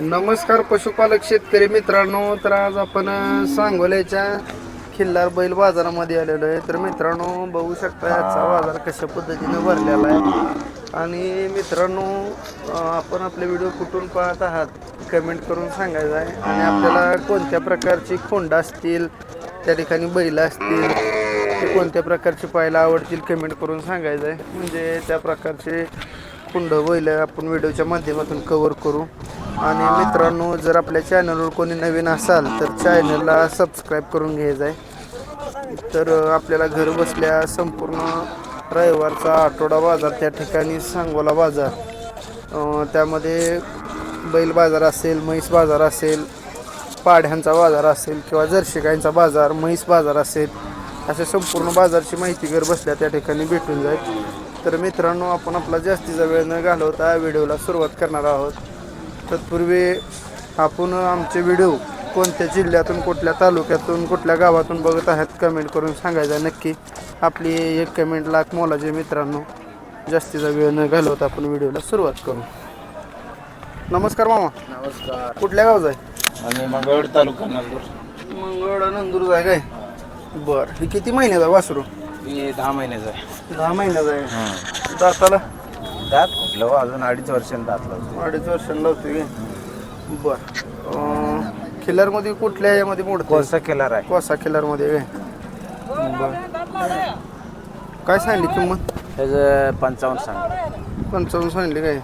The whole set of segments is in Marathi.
नमस्कार पशुपालक शेतकरी मित्रांनो तर आज आपण सांगोल्याच्या खिल्लार बैल बाजारामध्ये आलेलो आहे. तर मित्रांनो बघू शकता याचा बाजार कशा पद्धतीने भरलेला आहे. आणि मित्रांनो आपण आपले व्हिडिओ कुठून पाहत आहात कमेंट करून सांगायचं आहे. आणि आपल्याला कोणत्या प्रकारची खोंड असतील त्या ठिकाणी बैल असतील ते कोणत्या प्रकारचे पाहायला आवडतील कमेंट करून सांगायचं आहे. म्हणजे त्या प्रकारचे कुंड बैल आपण व्हिडिओच्या माध्यमातून कवर करू. आणि मित्रांनो जर आपल्या चॅनलवर कोणी नवीन असाल तर चॅनलला सबस्क्राईब करून घ्यायचं आहे तर आपल्याला घर बसल्या संपूर्ण रविवारचा आठवडा बाजार त्या ठिकाणी सांगोला बाजार. त्यामध्ये बैल बाजार असेल म्हैस बाजार असेल पाड्यांचा बाजार असेल किंवा जर्शिकांचा गाईंचा बाजार म्हैस बाजार असेल अशा संपूर्ण बाजारची माहिती घर बसल्या त्या ठिकाणी भेटून जाईल तर मित्रांनो आपण आपला जास्तीचा वेळ न घालवता व्हिडिओला सुरुवात करणार आहोत. तत्पूर्वी आपण आमचे व्हिडिओ कोणत्या जिल्ह्यातून कुठल्या तालुक्यातून कुठल्या गावातून बघत आहात कमेंट करून सांगायचं नक्की आपली एक कमेंट लाख मोलाचे मित्रांनो जास्तीचा वेळ न घालवता आपण व्हिडिओला सुरुवात करू. नमस्कार मामा. नमस्कार. कुठल्या गावचा आहे? आम्ही मंगळवेढ तालुका नांदूर. मंगळ नंदूर आहे काय? बरं. हे किती महिन्याचा वासरू? दहा महिन्याचा आहे. दहा महिन्याचा आहे. दाताला? दात? कुठलं हो? अजून अडीच वर्षांनी अडीच वर्षांना लावते बरं. खिल्लारमध्ये कुठल्या यामध्ये मोडतो कोणसा केलार आहे. कोसा खिल्लारमध्ये काय बरं. काय सांगली किंमत? त्याचं पंचावन्न सांग पंचावन्न सांगली काय?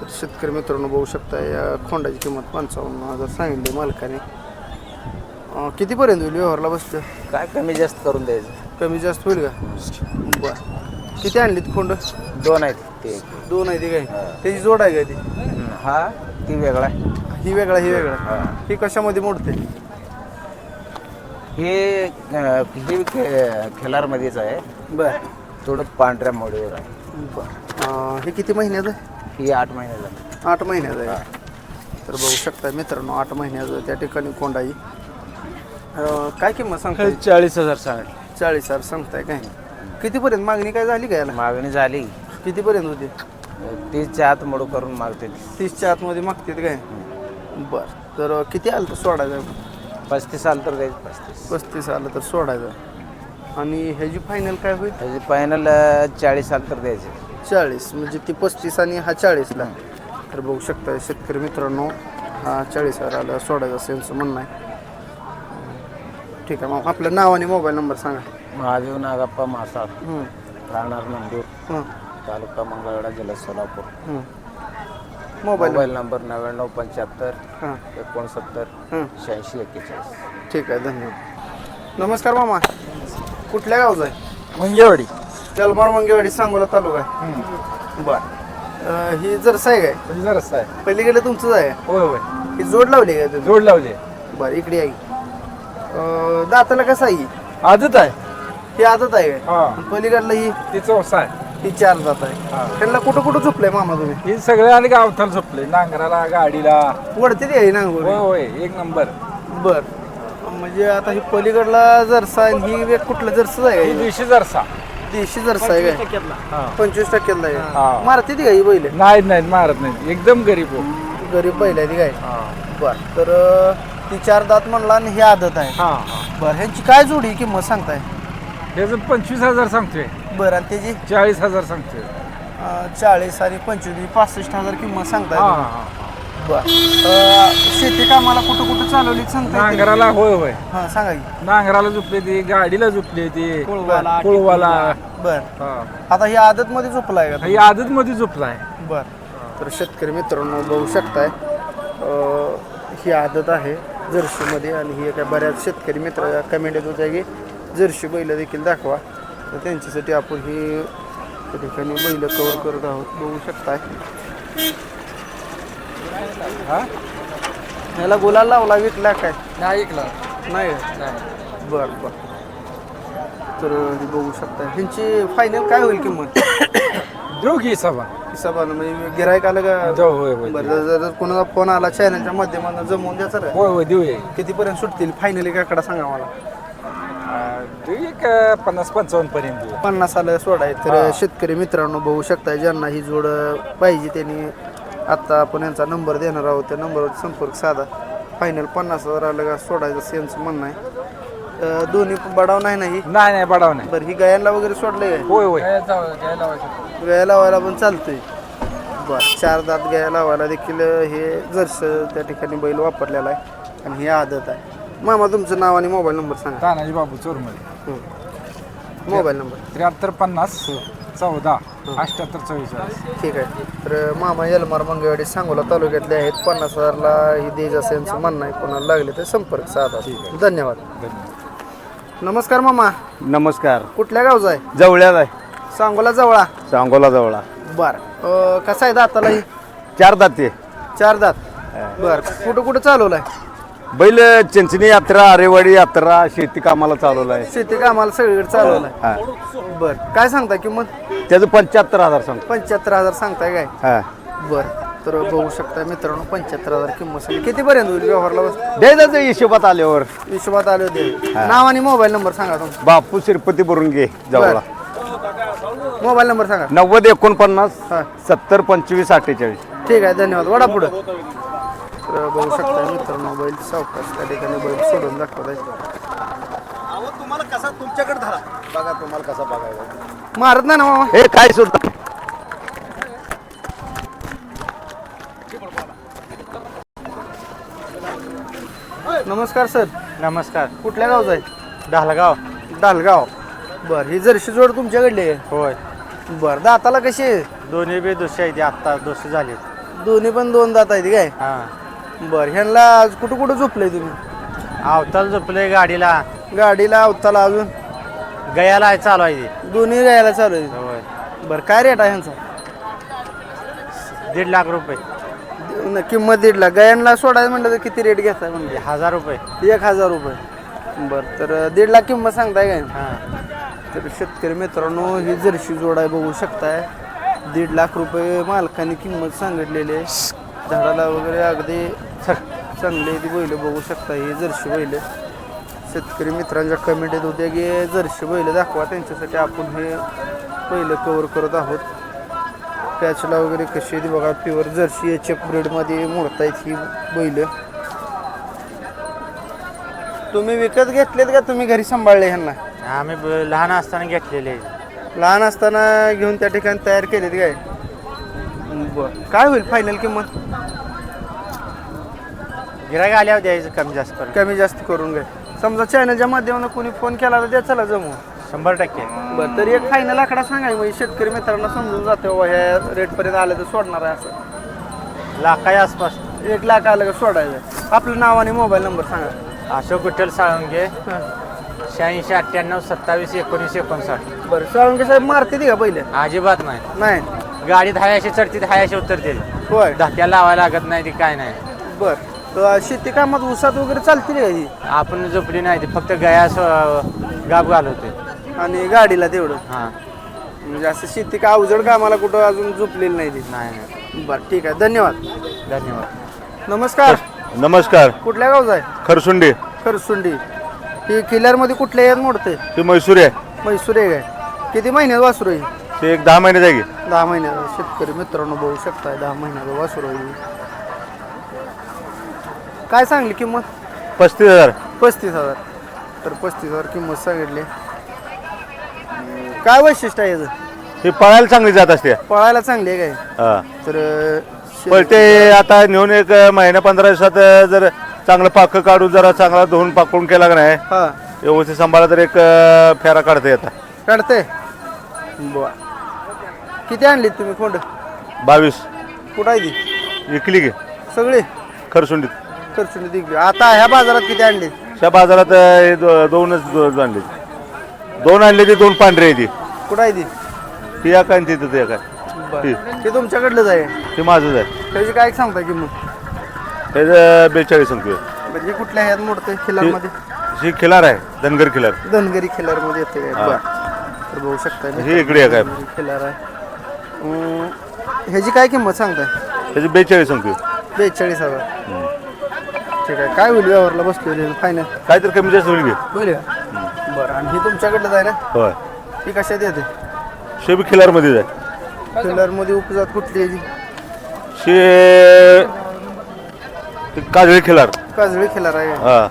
तर शेतकरी मित्रांनो बघू शकता या खोंडाची किंमत पंचावन्न हजार सांगितली मालकाने. अं, कितीपर्यंत होईल? व्यवहारला बसतं काय कमी जास्त करून द्यायचं? कमी जास्त होईल का? बरं. किती आणलीत खोंड? दोन आहेत ते. दोन आहे. ती काय त्याची जोड आहे का ती? हा ती वेगळा आहे. ही वेगळा ही वेगळा. हा. ही कशामध्ये मोडते? हे अं, ही खे- खेलारमध्येच आहे. बर. थोडं पांढऱ्या मोडीवर आहे. बर. हे किती महिन्याचं? आहे ही आठ महिन्याचा आठ महिन्याचं आहे. तर बघू शकता मित्रांनो आठ महिन्याचं त्या ठिकाणी कोंडाई. अं, काय किंमत सांगताय? चाळीस हजार सांग. चाळीस हजार सांगताय काय? कितीपर्यंत? मागणी काय झाली का याला? मागणी झाली. कितीपर्यंत होती? तीसच्या आत मोड करून मागते तीसच्या आतमध्ये मागतात काय? बर. तर किती आलं तर सोडायचं? पस्तीस आलं तर द्यायचं पस्तीस. पस्तीस आलं तर सोडायचं. आणि ह्याची फायनल काय होईल? त्याची फायनल चाळीस आलं तर द्यायचे. चाळीस. म्हणजे ती पस्तीस आणि हा चाळीसला. तर बघू शकता शेतकरी मित्रांनो हा चाळीस हजार आला सोडायचा यांचं म्हणणं आहे. ठीक आहे मग आपलं नाव आणि मोबाईल नंबर सांगा. महादेव नागप्पा मासा हं, राहणार नंदूर. हं, तालुका मंगळवेढा जिल्हा सोलापूर. हं. मोबाईल मोबाईल नंबर नव्याण्णव पंच्याहत्तर हां. एकोणसत्तर हं. शहाऐंशी एक्केचाळीस. ठीक आहे धन्यवाद. नमस्कार मामा. कुठल्या गावचा आहे? मंगेवाडी. जलमार मंगेवाडी सांगोला तालुका आहे. बर. अं, ही जरसा आहे काय? रस्ता आहे. पलीकडे तुमचंच आहे? होय होय. ही जोड लावली काय तुम्ही? जोड लावले बरं इकडे आहे अं, दाताला कसं आहे? आदत आहे. ही आदत आहे. काय हा. पलीकडलं ही ती चौसा आहे. ही चार जात आहे. हा. त्यांना कुठं कुठं झोपलंय मामा तुम्ही? ही सगळे आले गावठाल झोपले. नांगराला गाडीला. वडते ती आहे ना होय होय. एक नंबर. बर. म्हणजे आता ही पलीकडला जरसा आणि ही कुठलं जरसं आहे ही का? दिवशी जरसा. देशी जरसा आहे काय? हा. पंचवीस टक्क्याला हा. आहे. मारते ती का ही बैल? नाही नाही मारत नाही एकदम गरीब हो. गरीब बैल आहे ती काय? हा. बर. तर अं, ती चार दात म्हणला आणि ही आदत आहे. हा. बर ह्यांची काय जोडी किंमत सांगताय? त्याचं पंचवीस हजार सांगतोय. बरं आणि त्याची? चाळीस हजार सांगतोय. अं, चाळीस आणि पंचवीस पासष्ट हजार किंमत सांगताय हा तुम्ही. हा बर. अं, शेती कामाला कुठं कुठं चालवली सांगताय नांगराला होय होय. हा सांगा की. नांगराला झोपले ती गाडीला झोपले ती कुळवाला, कुळवाला. बर. हा. आता ही आदत मध्ये झोपलाय का ही आदत मध्ये झोपलाय. बर. तर शेतकरी मित्रांनो बघू शकताय अं, ही आदत आहे जर्शीमध्ये आणि ही काय बऱ्याच शेतकरी मित्र कमेंट येत होत्या की जर्शी बैल देखील दाखवा. तर त्यांच्यासाठी आपण ही त्या ठिकाणी बैल कवर करत आहोत. बघू शकताय. हा? ह्याला गुलाल लावला विकला काय? नाही ऐकलं नाही? बर बर. तर हे बघू शकता ह्यांची फायनल काय होईल किंमत? देऊ की सभा. हिसाबानं म्हणजे गिरायक आलं का? जाऊ होय होय बरं जर- जर कोणाचा फोन आला चॅनलच्या माध्यमातून जमवून द्यायचा का होय होय देऊ कितीपर्यंत सुटतील? फायनली काकडा सांगा मला. देऊ एक पन्नास पंचावन्न पर्यंत देऊ पन्नास आलं सोडाय तर शेतकरी मित्रांनो बघू शकता ज्यांना ही जोड पाहिजे त्यांनी आत्ता आपण यांचा नंबर देणार आहोत त्या नंबरवर संपर्क साधा. फायनल पन्नास हजार आलं का सोडायचं असं यांचं म्हणणं आहे. अं, दोन्ही बडाव नाही नाही नाही नाही बडाव नाही. बरं ही गायांना वगैरे सोडलंय? काय होय होय. गाया लावायला पण चालतंय. बरं चार दात गाया लावायला देखील हे जर्स त्या ठिकाणी बैल वापरलेला आहे आणि ही आदत आहे. मामा तुमचं नाव आणि मोबाईल नंबर सांगा. Tanaji Babu Chormale mobile number. त्र्याहत्तर पन्नास चौदा अठ्याहत्तर चव्वेचाळीस. ठीक आहे. तर मामा यलमार मंगळवाडी सांगोला तालुक्यातले आहेत. पन्नास हजारला ही देज असं यांचं म्हणणं आहे. कोणाला लागले तर संपर्क साधा. धन्यवाद. धन्यवाद. नमस्कार मामा. नमस्कार. कुठल्या गावचा आहे? जवळ्यात आहे. सांगोला जवळा. सांगोला जवळा. बर. कसा आहे दाताला ही? चार दाते चार दात. बर. कुठं कुठं चालवलाय? बैल चिंचणी यात्रा आरेवाडी यात्रा शेती कामाला चालवलं आहे. शेती कामाला सगळीकडे चालवलाय हा. बर. काय सांगता किंमत? त्याचं पंच्याहत्तर हजार सांगतो. पंच्याहत्तर हजार सांगताय काय? हा. बर. तर बघू शकता मित्रांनो पंच्याहत्तर हजार किंमत सांगितली कितीपर्यंत होईल व्यवहारला बस? द्यायचं हिशोबात आल्यावर. हिशोबात आले होते नाव आणि मोबाईल नंबर सांगा तुमचा. बापू शिरपती बरून घे जवळा मोबाईल नंबर सांगा. नव्वद एकोणपन्नास हा. सत्तर पंचवीस अठ्ठेचाळीस. ठीक आहे धन्यवाद. वडा पुढं. तर बघू शकता मित्रांनो बैल सावकाश त्या ठिकाणी बैल सोडून दाखवत आहे तुम्हाला कसा तुमच्याकडे धरा. बघा तुम्हाला कसा बघायचा. मारत नाही ना मामा? हे काय सुद्धा? नमस्कार सर. नमस्कार. कुठल्या गावचा आहे? ढालगाव. डालगाव बर ही जर्शी जोड तुमच्याकडली आहे? होय. बर दाताला कशी आहे? दोन्ही बी दुसरे आहे आत्ता दुसरे झाले. दोन्ही पण दोन दात आहेत काय? हां. बर ह्यांना आज कुठं कुठं झोपलंय तुम्ही? अवताल झोपले गाडीला. गाडीला अवताला अजून? गयाला चालू आहे दोन्ही गायला चालू आहे. बर काय रेट आहे ह्यांचा? दीड लाख रुपये. न- किंमत दीड लाख. गायांना सोडायचं म्हणलं तर किती रेट घेताय म्हणजे हजार रुपये. एक हजार रुपये. बर तर दीड लाख किंमत सांगताय काय? हां. तर शेतकरी मित्रांनो ही जर्शी जोड आहे बघू शकताय. दीड लाख रुपये मालकाने किंमत सांगितलेली आहे. झाडाला वगैरे अगदी चांगली ती बैल बघू शकता ही जर्शी बैल. शेतकरी मित्रांच्या कमेंट येत होत्या की जर्शी बैल दाखवा त्यांच्यासाठी आपण हे बैल कवर करत आहोत. पॅचला वगैरे कशी आहे ती बघा प्युअर जर्सी एच एफ ब्रीडमध्ये मोडतायत ही बैल. तुम्ही विकत घेतलेत का? तुम्ही घरी सांभाळले ह्यांना? आम्ही ब- लहान असताना घेतलेले. लहान असताना घेऊन त्या ठिकाणी तयार केलेत काय? बर. काय होईल फायनल किंमत? गिरायक आल्यावर द्यायचं कमी जास्त करून. कमी जास्त करून घ्या समजा चॅनलच्या माध्यमातून कोणी फोन केला तर द्या चला जमू. शंभर टक्के. बरं तरी एक फायनल आकडा सांगाय म्हणजे शेतकरी मित्रांना समजून जाते बाबा ह्या रेटपर्यंत आलं तर सोडणार आहे असं. लाखाच्या आसपास. एक लाख आलं का सोडायचं. आपलं नाव आणि मोबाईल नंबर सांगा. अशोक विठ्ठल साळुंगे. शहाऐंशी अठ्ठ्याण्णव सत्तावीस एकोणीस एकोणसाठ. बरं साळुंके साहेब मारते ती का पहिले? अजिबात नाही. नाही. गाडीत हायाशी चढते हायाशी उतरते होय. धक्या लावायला लागत नाही ती काय नाही. बर. तर शेती कामात ऊसात वगैरे चालतील का ही? आपण झोपली नाही ती फक्त गया स- गाब घालवते आणि गाडीला तेवढं? हां. म्हणजे असं शेती का अवजड कामाला कुठं अजून झोपलेली नाही ती? नाही नाही. बरं ठीक आहे. धन्यवाद. धन्यवाद. नमस्कार. नमस्कार. कुठल्या गावचा आहे? खरसुंडे. खरसुंडी. ही किल्ल्यामध्ये कुठल्या यात मोडते ते म्हैसूर आहे. म्हैसूर आहे काय? किती महिन्यात वासरू आहे ते एक दहा महिने जागी दहा महिन्यात. शेतकरी मित्रांनो बघू शकताय दहा महिन्याचं वासरू आहे काय सांगली किंमत? पस्तीस हजार. पस्तीस हजार. तर पस्तीस हजार किंमत सांगितली. काय वैशिष्ट्य आहे याचं? हे पळायला चांगली जात असते. पळायला चांगली आहे काय? हा. तर शे- पण ते आता नेऊन एक महिना पंधरा दिवसात जर चांगलं पाक काढून जरा चांगला धुवून पाकडून केला का नाही हा. व्यवस्थित सांभाळला तर एक अं, फेरा काढता येतात काढते बर. किती आणली तुम्ही कोंड बावीस. कुठं आहे ती? विकली की. सगळी? खरसुंडीत. खर्चून दिली. आता ह्या बाजारात किती आणली? त्या बाजारात अं, हे दो- दोनच दो- आणले. दोन आणले ते दोन पांढरे आहे ती. कुठं आहे ती? ती एक आणि ती तिथं एक आहे. बरं. ते. तुमच्याकडलंच आहे? ते माझंच आहे. त्याची काय सांगता किंमत? त्याचं बेचाळीस सांगतोय म्हणजे कुठल्या ह्यात मोडते खिलारमध्ये? ही खिलार आहे धनगर खिलार. धनगरी खिलारमध्ये येते काय हा. बरं. तर बघू शकता ही इकडे आहे. काय खिलार आहे. अं, ह्याची काय किंमत सांगताय? त्याची बेचाळीस सांगतोय बेचाळीस हजार. ठीक आहे. काय होईल व्यवहारला बसलेली फायनल काय तर कमी जास्त होईल की? बरं. आणि ही तुमच्याकडलंच आहे ना? होय. ही कशात येते? शेबी खिलारमध्येच आहे. खिलारमध्ये उपजात कुठली आहे ती? शे ते काजळी खिलार. काजळी खिलार आहे. हा.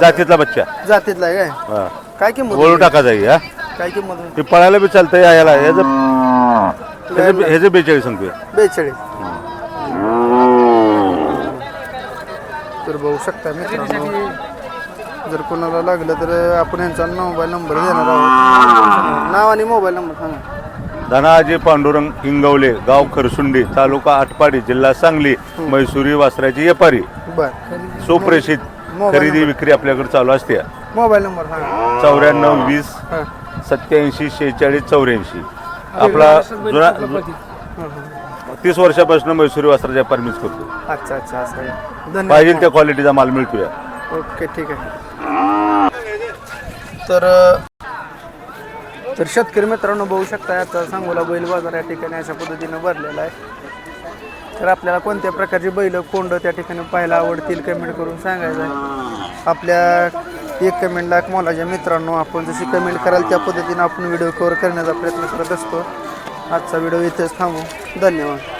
जातीतला बच्चा. जातीतला आहे काय? हा. काय किंमत वळू होती? टाका जाई हा. काय किंमत होती? ते पळायला बी चालतंय यायला. ह्याचं ह्याचं ह्याचं बेचाळीस सांगतोय बेचाळीस. तर बघू शकता मित्रांनो. जर कोणाला लागलं तर आपण यांचा मोबाईल नंबर देणार आहोत. नाव आणि मोबाईल नंबर सांगा. धनाजी पांडुरंग हिंगवले गाव खरसुंडी तालुका आटपाडी जिल्हा सांगली मैसुरी वासराची व्यापारी सुप्रेषित खरेदी विक्री आपल्याकडे चालू असते. मोबाईल नंबर चौऱ्याण्णव वीस हां. सत्याऐंशी शेहेचाळीस चौऱ्याऐंशी. आपला जुना तीस वर्षापासून मैसुरी वस्त्राचा व्यापार मीच करतो अच्छा अच्छा असं आहे. पाहिजे धन्यवाद त्या क्वालिटीचा माल मिळतोय. ओके ठीक आहे. तर तर शेतकरी मित्रांनो बघू शकता आता सांगोला बैल बाजार या ठिकाणी अशा पद्धतीनं भरलेला आहे. तर आपल्याला कोणत्या प्रकारची बैल कोंड त्या ठिकाणी पाहायला आवडतील कमेंट करून सांगायचं आहे. आपल्या एक कमेंट लाख मोलाच्या मित्रांनो आपण जशी कमेंट कराल त्या पद्धतीनं आपण व्हिडिओ कव्हर करण्याचा प्रयत्न करत असतो. आजचा व्हिडिओ इथेच थांबू. धन्यवाद.